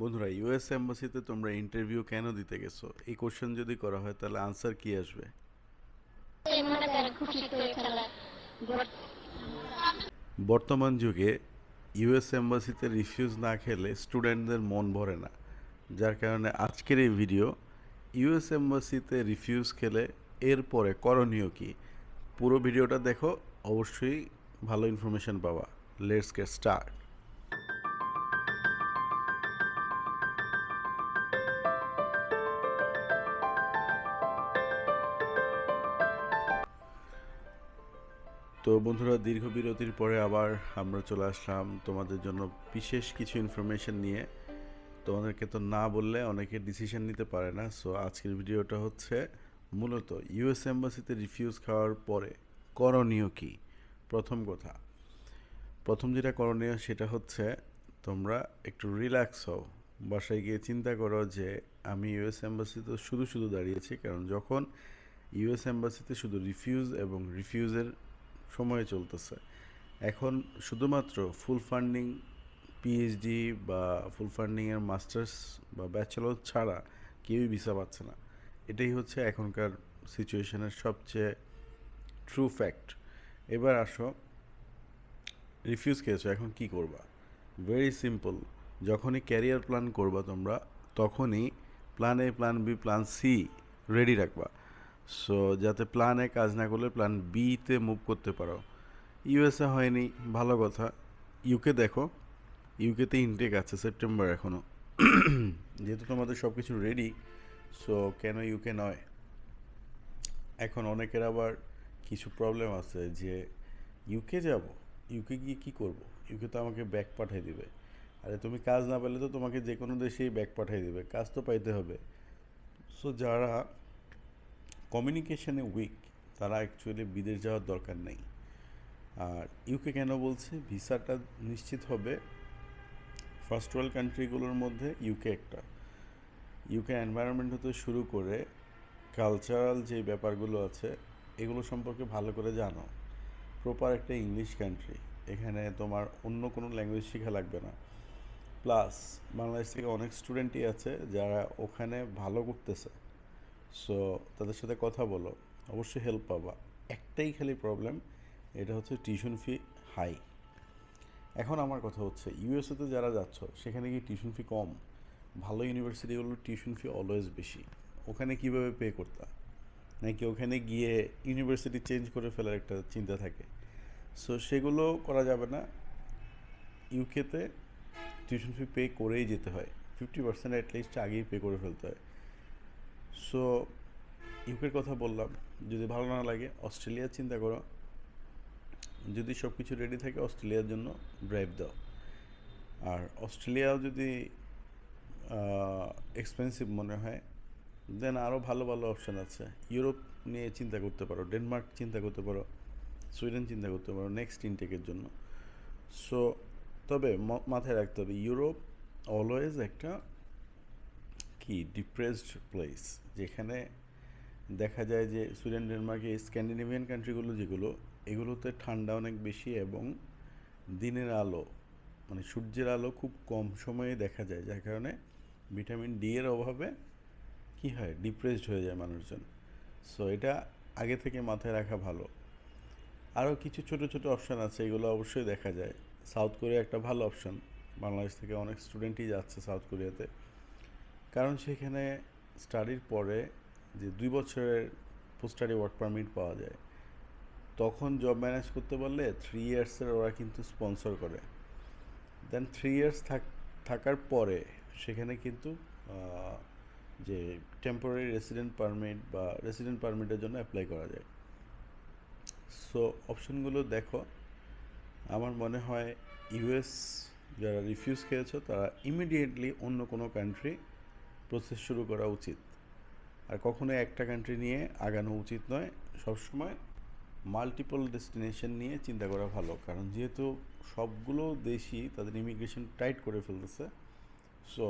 বন্ধুরা ইউএস এম্বাসিতে তোমরা ইন্টারভিউ কেন দিতে গেছো? এই কোশ্চেন যদি করা হয়, তাহলে আনসার কি আসবে? মনে বর্তমান যুগে ইউএস এম্বাসিতে রিফিউজ না খেলে স্টুডেন্টদের মন ভরে না। যার কারণে আজকের এই ভিডিও ইউএস এম্বাসিতে রিফিউজ খেলে এরপরে করণীয় কি? পুরো ভিডিওটা দেখো, অবশ্যই ভালো ইনফরমেশন পাবা। লেটস গেট স্টার্ট তো বন্ধুরা, দীর্ঘ বিরতির পরে আবার আমরা চলে আসলাম তোমাদের জন্য বিশেষ কিছু ইনফরমেশন নিয়ে। তোমাদেরকে তো না বললে অনেকে ডিসিশন নিতে পারে না। সো আজকের ভিডিওটা হচ্ছে মূলত ইউএস এম্বাসিতে রিফিউজ খাওয়ার পরে করণীয় কি? প্রথম কথা, প্রথম যেটা করণীয় সেটা হচ্ছে তোমরা একটু রিল্যাক্স হও, বাসায় গিয়ে চিন্তা করো যে আমি ইউএস এম্বাসিতে শুধু শুধু দাঁড়িয়েছি, কারণ যখন ইউএস এম্বাসিতে শুধু রিফিউজ এবং রিফিউজের সময় চলতেছে। এখন শুধুমাত্র ফুল ফান্ডিং পিএইচডি বা ফুল ফান্ডিংয়ের মাস্টার্স বা ব্যাচেলর ছাড়া কেউই ভিসা পাচ্ছে না। এটাই হচ্ছে এখনকার সিচুয়েশনের সবচেয়ে ট্রু ফ্যাক্ট এবার আসো রিফিউজ খেয়েছো, এখন কি করবা? ভেরি সিম্পল যখনই ক্যারিয়ার প্ল্যান করবা তোমরা, তখনই plan A plan B plan C ready রাখবা। সো যাতে প্ল্যান এ কাজ না করলে প্ল্যান বিতে মুভ করতে পারো। ইউএসএ হয়নি, ভালো কথা। ইউকে দেখো ইউকেতে ইনটেক আছে সেপ্টেম্বর এখনও যেহেতু তোমাদের সব কিছু রেডি সো কেন ইউকে নয়? এখন অনেকের আবার কিছু প্রবলেম আছে যে ইউকে যাব? ইউকে গিয়ে কি করব? ইউকে তো আমাকে ব্যাক পাঠিয়ে দিবে। আরে তুমি কাজ না পেলে তো তোমাকে যে কোনো দেশেই ব্যাক পাঠিয়ে দিবে। কাজ তো পাইতে হবে। সো যারা কমিউনিকেশনে উইক তারা অ্যাকচুয়ালি বিদেশ যাওয়ার দরকার নেই। আর ইউকে কেন বলছে? ভিসাটা নিশ্চিত হবে ফার্স্ট ওয়ার্ল্ড কান্ট্রিগুলোর মধ্যে ইউকে একটা। ইউকে এনভায়রনমেন্ট হতে শুরু করে কালচারাল যে ব্যাপারগুলো আছে, এগুলো সম্পর্কে ভালো করে জানো। প্রপার একটা ইংলিশ কান্ট্রি এখানে তোমার অন্য কোনো ল্যাঙ্গুয়েজ শেখা লাগবে না। প্লাস বাংলাদেশ থেকে অনেক স্টুডেন্টই আছে যারা ওখানে ভালো করতেছে। সো তাদের সাথে কথা বলো, অবশ্যই হেল্প পাবা। একটাই খালি প্রবলেম এটা হচ্ছে টিউশন ফি হাই এখন আমার কথা হচ্ছে ইউএসএতে যারা যাচ্ছ, সেখানে কি টিউশন ফি কম? ভালো ইউনিভার্সিটিগুলোর টিউশন ফি অলওয়েজ বেশি। ওখানে কীভাবে পে করতা? নাকি ওখানে গিয়ে ইউনিভার্সিটি চেঞ্জ করে ফেলার একটা চিন্তা থাকে? সো সেগুলো করা যাবে না। ইউকেতে টিউশন ফি পে করেই যেতে হয়। ফিফটি পার্সেন্ট অ্যাটলিস্ট আগেই পে করে ফেলতে হয়। সো ইউকের কথা বললাম। যদি ভালো না লাগে অস্ট্রেলিয়ার চিন্তা করো। যদি সব কিছু রেডি থাকে, অস্ট্রেলিয়ার জন্য ড্রাইভ দাও। আর অস্ট্রেলিয়াও যদি এক্সপেন্সিভ মনে হয় দেন আরও ভালো ভালো অপশান আছে। ইউরোপ নিয়ে চিন্তা করতে পারো ডেনমার্ক চিন্তা করতে পারো সুইডেন চিন্তা করতে পারো নেক্সট ইনটেকের জন্য। সো তবে মাথায় রাখতে হবে ইউরোপ অলওয়েজ একটা কি ডিপ্রেসড প্লেস যেখানে দেখা যায় যে সুইডেন, ডেনমার্কে স্ক্যান্ডিনেভিয়ান কান্ট্রিগুলো যেগুলো, এগুলোতে ঠান্ডা অনেক বেশি এবং দিনের আলো মানে সূর্যের আলো খুব কম সময়ে দেখা যায়, যার কারণে ভিটামিন ডি এর অভাবে কি হয়? ডিপ্রেসড হয়ে যায় মানুষজন। সো এটা আগে থেকে মাথায় রাখা ভালো। আরও কিছু ছোট ছোট অপশান আছে, এগুলো অবশ্যই দেখা যায়। সাউথ কোরিয়া একটা ভালো অপশান বাংলাদেশ থেকে অনেক স্টুডেন্টই যাচ্ছে সাউথ কোরিয়াতে কারণ সেখানে স্টাডির পরে যে দুই বছরের পোস্ট স্টাডি ওয়ার্ক পারমিট পাওয়া যায়, তখন জব ম্যানেজ করতে পারলে থ্রি ইয়ার্সের ওরা কিন্তু স্পন্সর করে। দেন থ্রি ইয়ার্স থাকার পরে সেখানে কিন্তু যে টেম্পোরারি রেসিডেন্ট পারমিট বা রেসিডেন্ট পারমিটের জন্য অ্যাপ্লাই করা যায়। সো অপশনগুলো দেখো। আমার মনে হয় ইউএস যারা রিফিউজ খেয়েছো, তারা ইমিডিয়েটলি অন্য কোনো কান্ট্রি প্রসেস শুরু করা উচিত। আর কখনো একটা কান্ট্রি নিয়ে আগানো উচিত নয়। সবসময় মাল্টিপল ডেস্টিনেশন নিয়ে চিন্তা করা ভালো। কারণ যেহেতু সবগুলো দেশই তাদের ইমিগ্রেশন টাইট করে ফেলতেছে সো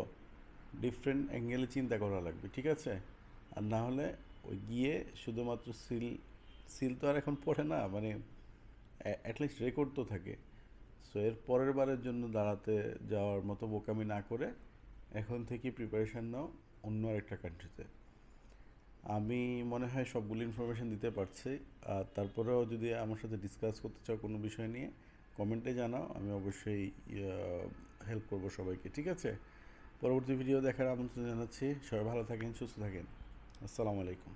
ডিফারেন্ট অ্যাঙ্গেলে চিন্তা করা লাগবে, ঠিক আছে? আর না হলে ওই গিয়ে শুধুমাত্র সিল সিল তো আর এখন পড়ে না মানে অ্যাটলিস্ট রেকর্ড তো থাকে। সো এর পরের বারের জন্য দাঁড়াতে যাওয়ার মতো বোকামি না করে এখন থেকে প্রিপারেশান নাও অন্য আরেকটা কান্ট্রিতে আমি মনে হয় সবগুলো ইনফরমেশান দিতে পারছি। আর তারপরেও যদি আমার সাথে ডিসকাস করতে চাও কোনো বিষয় নিয়ে কমেন্টে জানাও, আমি অবশ্যই হেল্প করব সবাইকে, ঠিক আছে? পরবর্তী ভিডিও দেখার আমন্ত্রণ জানাচ্ছি। সবাই ভালো থাকেন, সুস্থ থাকেন। আসসালামু আলাইকুম।